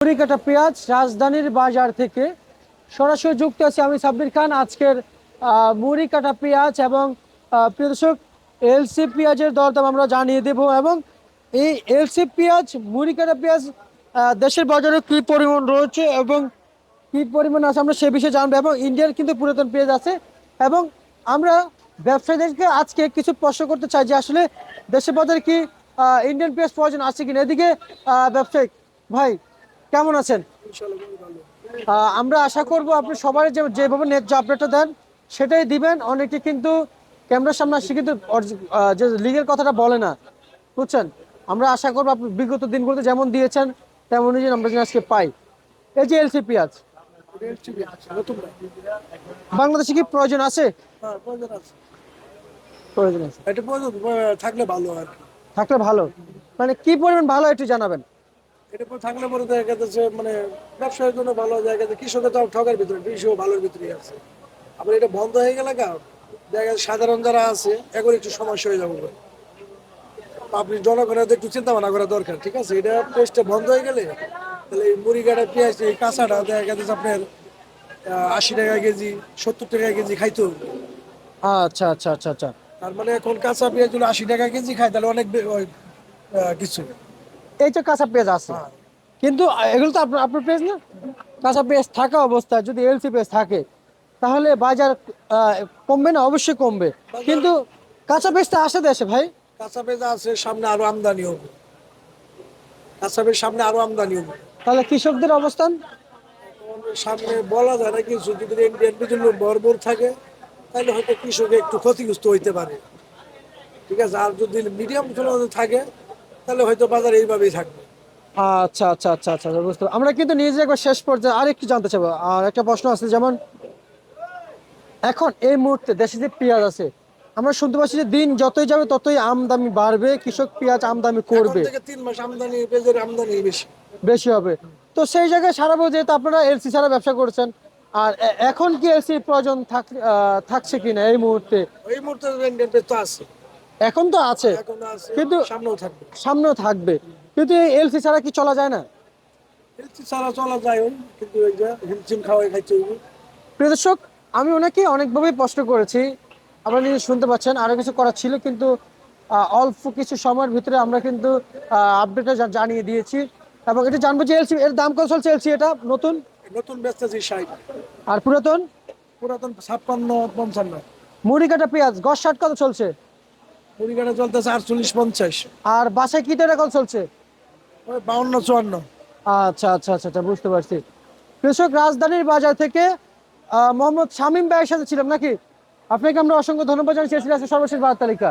কাটা পেঁয়াজ রাজধানীর বাজার থেকে। সরাসরি যুক্ত আছি আমি সাব্বির খান। আজকের মুড়ি কাটা পেঁয়াজ এবং আহ, প্রিয় দর্শক এলসি পেঁয়াজের দরদাম আমরা জানিয়ে দেব এবং এই এলসি পেঁয়াজ মুড়ি কাটা পেঁয়াজ দেশের বাজারে কী পরিমাণ রয়েছে এবং কী পরিমাণ আছে আমরা সে বিষয়ে জানব এবং ইন্ডিয়ার কিন্তু পুরাতন পেঁয়াজ আছে এবং আমরা ব্যবসায়ীদেরকে আজকে কিছু প্রশ্ন করতে চাই যে আসলে দেশের বাজারে কি ইন্ডিয়ান পেঁয়াজ প্রয়োজন আছে কিনা? এদিকে ব্যবসায়িক ভাই কেমন আছেন? আমরা আশা করব আপনি সবাই যে যেভাবে ন্যায্য আপডেটটা দেন সেটাই দিবেন। অনেকে কিন্তু ক্যামেরার সামনে আসছে কিন্তু যে লিগের কথাটা বলে না। বুঝছেন? আমরা আশা করব আপনি বিগত দিনগুলোতে যেমন দিয়েছেন তেমনই যেন আমরা যেন আজকে পাই। এই যে এলসি পেঁয়াজ বাংলাদেশে কি প্রয়োজন আছে? প্রয়োজন আছে। এটা প্রয়োজন ভালো থাকলে ভালো। মানে কি পরিমাণ ভালো একটু জানাবেন? এটা পরে থাকলে পরে দেখা যাচ্ছে মানে ব্যবসায়ের জন্য ভালো জায়গা কৃষকের তো ঠকার ভিতরে কৃষক ভালোর ভিতরে আছে। আবার এটা বন্ধ হয়ে গেলে গা দেখা যাচ্ছে সাধারণ যারা আছে এখন একটু সমস্যা হয়ে যাবে আপনি জনগণের একটু চিন্তা ভাবনা করা দরকার ঠিক আছে? এটা পেস্টটা বন্ধ হয়ে গেলে তাহলে এই মুড়ি কাটা পেঁয়াজ এই কাঁচাটা দেখা যাচ্ছে আপনার আশি টাকা কেজি সত্তর টাকা কেজি খাইতো। আচ্ছা আচ্ছা আচ্ছা আচ্ছা। তার মানে এখন কাঁচা পেঁয়াজ আশি টাকা কেজি খায় তাহলে অনেক কিছু। এই তো কাঁচা পেঁয়াজ আছে। কিন্তু এগুলো তো আপনার আপনার পেঁয়াজ না? কাঁচা পেঁয়াজ থাকা অবস্থায় যদি এলসি পেঁয়াজ থাকে তাহলে বাজার কমবে না? অবশ্যই কমবে। কিন্তু কাঁচা পেঁয়াজটা আসে দেশে ভাই। কাঁচা পেঁয়াজ আছে সামনে আরও আমদানি হবে। কাঁচা পেঁয়াজ সামনে আরও আমদানি হবে। তাহলে কৃষকদের অবস্থান? সামনে বলা যায় না কিছু যদি ইন্ডিয়ান জন্য বর্বর থাকে তাহলে হয়তো কৃষক একটু ক্ষতিগ্রস্ত হইতে পারে। ঠিক আছে? আর যদি মিডিয়াম থাকে তাহলে হয়তো বাজার এইভাবেই থাকবে। আচ্ছা আচ্ছা আচ্ছা আচ্ছা বুঝতে আমরা কিন্তু নিজে একবার শেষ পর্যায়ে আর একটু জানতে চাবো। আর একটা প্রশ্ন আছে যেমন এখন এই মুহূর্তে দেশে যে পেঁয়াজ আছে আমরা শুনতে পাচ্ছি যে দিন যতই যাবে ততই আমদানি বাড়বে কৃষক পেঁয়াজ আমদানি করবে। তিন মাস আমদানি পেঁয়াজের আমদানি বেশি। বেশি হবে। তো সেই জায়গায় সারা বছর যেহেতু আপনারা এলসি ছাড়া ব্যবসা করছেন আর এখন কি এলসি প্রয়োজন থাকছে কিনা এই মুহূর্তে? এই মুহূর্তে তো আছে। এখন তো আছে কিন্তু- সামনেও থাকবে। সামনেও থাকবে। কিন্তু এলসি ছাড়া কি চলা যায় না? হেলথ ছাড়া চলা যায় কিন্তু ওই যে হিমচিম খাওয়াই প্রিয় দর্শক আমি ওনাকে অনেকভাবেই প্রশ্ন করেছি। আপনারা নিজে শুনতে পাচ্ছেন আরও কিছু করার ছিল কিন্তু অল্প কিছু সময়ের ভিতরে আমরা কিন্তু আপডেটটা জানিয়ে দিয়েছি। এবং এটা জানব যে এলসি এর দাম কত চলছে এলসি এটা নতুন? নতুন বেচতেছি ষাট। আর পুরাতন? পুরাতন ছাপ্পান্ন পঞ্চান্ন। মুড়ি কাটা পেঁয়াজ গস ষাট কত চলছে? মুড়িঘাটে চলতেছে আটচল্লিশ পঞ্চাশ। আর বাসায় কি টাকা চলছে? ওই বাউন্ন চুয়ান্ন। আচ্ছা আচ্ছা আচ্ছা আচ্ছা বুঝতে পারছি। কৃষক রাজধানীর বাজার থেকে মোহাম্মদ শামীম ভাইয়ের সাথে ছিলাম নাকি? আপনাকে আমরা অসংখ্য ধন্যবাদ জানিয়েছি সর্বশেষ বাজার তালিকা